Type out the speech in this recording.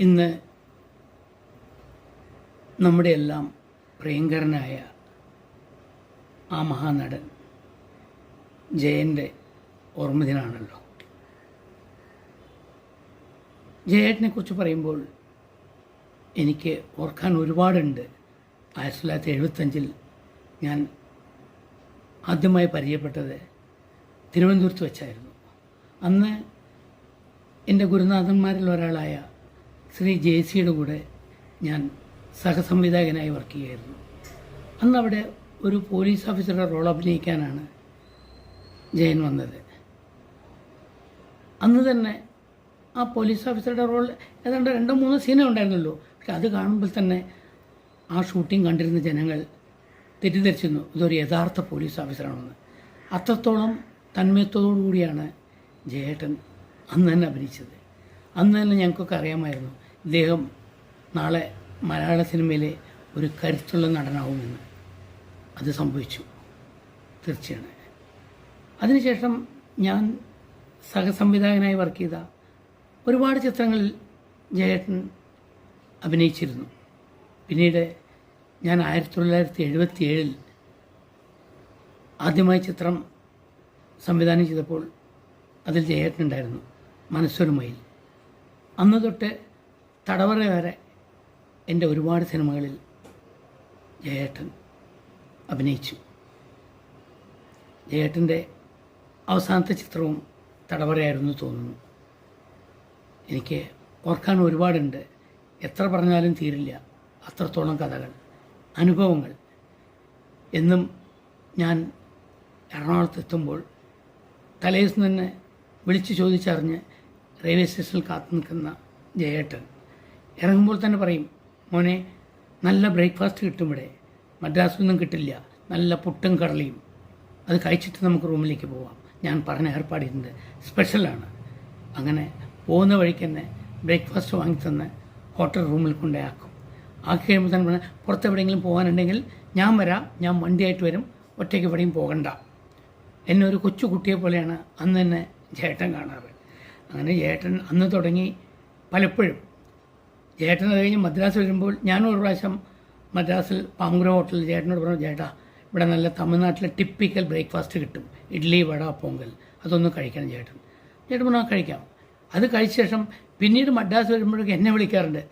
ഇന്ന് നമ്മുടെ എല്ലാം പ്രിയങ്കരനായ ആ മഹാനടൻ ജയന്റെ ഓർമ്മദിനാണല്ലോ. ജയേട്ടനെ കുറിച്ച് പറയുമ്പോൾ എനിക്ക് ഓർക്കാൻ ഒരുപാടുണ്ട്. ആയിരത്തി തൊള്ളായിരത്തി എഴുപത്തഞ്ചിൽ ഞാൻ ആദ്യമായി പരിചയപ്പെട്ടത് തിരുവനന്തപുരത്ത് വെച്ചായിരുന്നു. അന്ന് എന്റെ ഗുരുനാഥന്മാരിൽ ഒരാളായ ശ്രീ ജെ സിയുടെ കൂടെ ഞാൻ സഹസംവിധായകനായി വർക്ക് ചെയ്യായിരുന്നു അന്ന് അവിടെ ഒരു പോലീസ് ഓഫീസറുടെ റോൾ അഭിനയിക്കാനാണ് ജയൻ വന്നത്. അന്ന് തന്നെ ആ പോലീസ് ഓഫീസറുടെ റോൾ ഏതാണ്ട് രണ്ടോ മൂന്നോ സീനേ ഉണ്ടായിരുന്നുള്ളൂ പക്ഷെ അത് കാണുമ്പോൾ തന്നെ ആ ഷൂട്ടിംഗ് കണ്ടിരുന്ന ജനങ്ങൾ തെറ്റിദ്ധരിച്ചിരുന്നു. ഇതൊരു യഥാർത്ഥ പോലീസ് ഓഫീസറാണെന്ന്. അത്രത്തോളം തന്മയത്തോടു കൂടിയാണ് ജയേട്ടൻ അന്ന് തന്നെ അഭിനയിച്ചത്. അന്ന് തന്നെ ഞങ്ങൾക്കൊക്കെ അറിയാമായിരുന്നു ഇദ്ദേഹം നാളെ മലയാള സിനിമയിലെ ഒരു കരുത്തുള്ള നടനാവുമെന്ന് അത് സംഭവിച്ചു. തീർച്ചയാണ്. അതിനുശേഷം ഞാൻ സഹസംവിധായകനായി വർക്ക് ചെയ്ത ഒരുപാട് ചിത്രങ്ങളിൽ ജയേട്ടൻ അഭിനയിച്ചിരുന്നു. പിന്നീട് ഞാൻ ആയിരത്തി തൊള്ളായിരത്തി എഴുപത്തി ഏഴിൽ ആദ്യമായി ചിത്രം സംവിധാനം ചെയ്തപ്പോൾ അതിൽ ജയേട്ടനുണ്ടായിരുന്നു മനസ്സൊരുമയിൽ അന്ന് തൊട്ട് തടവറ വരെ എന്റെ ഒരുപാട് സിനിമകളിൽ ജയേട്ടൻ അഭിനയിച്ചു. ജയേട്ടന്റെ അവസാനത്തെ ചിത്രവും തടവറയായിരുന്നു തോന്നുന്നു. എനിക്ക് ഓർക്കാൻ ഒരുപാടുണ്ട്. എത്ര പറഞ്ഞാലും തീരില്ല. അത്രത്തോളം കഥകൾ അനുഭവങ്ങൾ. എന്നും ഞാൻ എറണാകുളത്ത് എത്തുമ്പോൾ തലേദിവസം തന്നെ വിളിച്ചു ചോദിച്ചറിഞ്ഞ് റെയിൽവേ സ്റ്റേഷനിൽ കാത്തു നിൽക്കുന്ന ജയേട്ടൻ ഇറങ്ങുമ്പോൾ തന്നെ പറയും മോനെ നല്ല ബ്രേക്ക്ഫാസ്റ്റ് കിട്ടും ഇവിടെ. മദ്രാസിൽ കിട്ടില്ല. നല്ല പുട്ടും കടലയും. അത് കഴിച്ചിട്ട് നമുക്ക് റൂമിലേക്ക് പോവാം. ഞാൻ പറഞ്ഞ ഏർപ്പാട് ഇരുന്നത് സ്പെഷ്യലാണ് അങ്ങനെ പോകുന്ന വഴിക്ക് തന്നെ ബ്രേക്ക്ഫാസ്റ്റ് വാങ്ങി തന്ന് ഹോട്ടൽ റൂമിൽ കൊണ്ടുപോയാക്കും. ആക്കി കഴിയുമ്പോൾ തന്നെ പറഞ്ഞാൽ പുറത്ത് എവിടെയെങ്കിലും പോകാനുണ്ടെങ്കിൽ ഞാൻ വരാം. ഞാൻ വണ്ടിയായിട്ട് വരും. ഒറ്റയ്ക്ക് എവിടെയും പോകണ്ട. എന്നെ ഒരു കൊച്ചു കുട്ടിയെ പോലെയാണ് അന്ന് തന്നെ ചേട്ടൻ കാണാറ്. അങ്ങനെ ചേട്ടൻ അന്ന് തുടങ്ങി പലപ്പോഴും ചേട്ടൻ അത് കഴിഞ്ഞ് മദ്രാസ് വരുമ്പോൾ ഞാനും ഒരു പ്രാവശ്യം മദ്രാസിൽ പാങ്കുര ഹോട്ടലിൽ ചേട്ടനോട് പറഞ്ഞു ചേട്ടാ ഇവിടെ നല്ല തമിഴ്നാട്ടിലെ ടിപ്പിക്കൽ ബ്രേക്ക്ഫാസ്റ്റ് കിട്ടും. ഇഡ്ഡലി വട പൊങ്കൽ. അതൊന്നും കഴിക്കണം ചേട്ടൻ. ചേട്ടൻ പറഞ്ഞു കഴിക്കാം. അത് കഴിച്ച ശേഷം പിന്നീട് മദ്രാസ് വരുമ്പോഴേക്കും എന്നെ വിളിക്കാറുണ്ട്.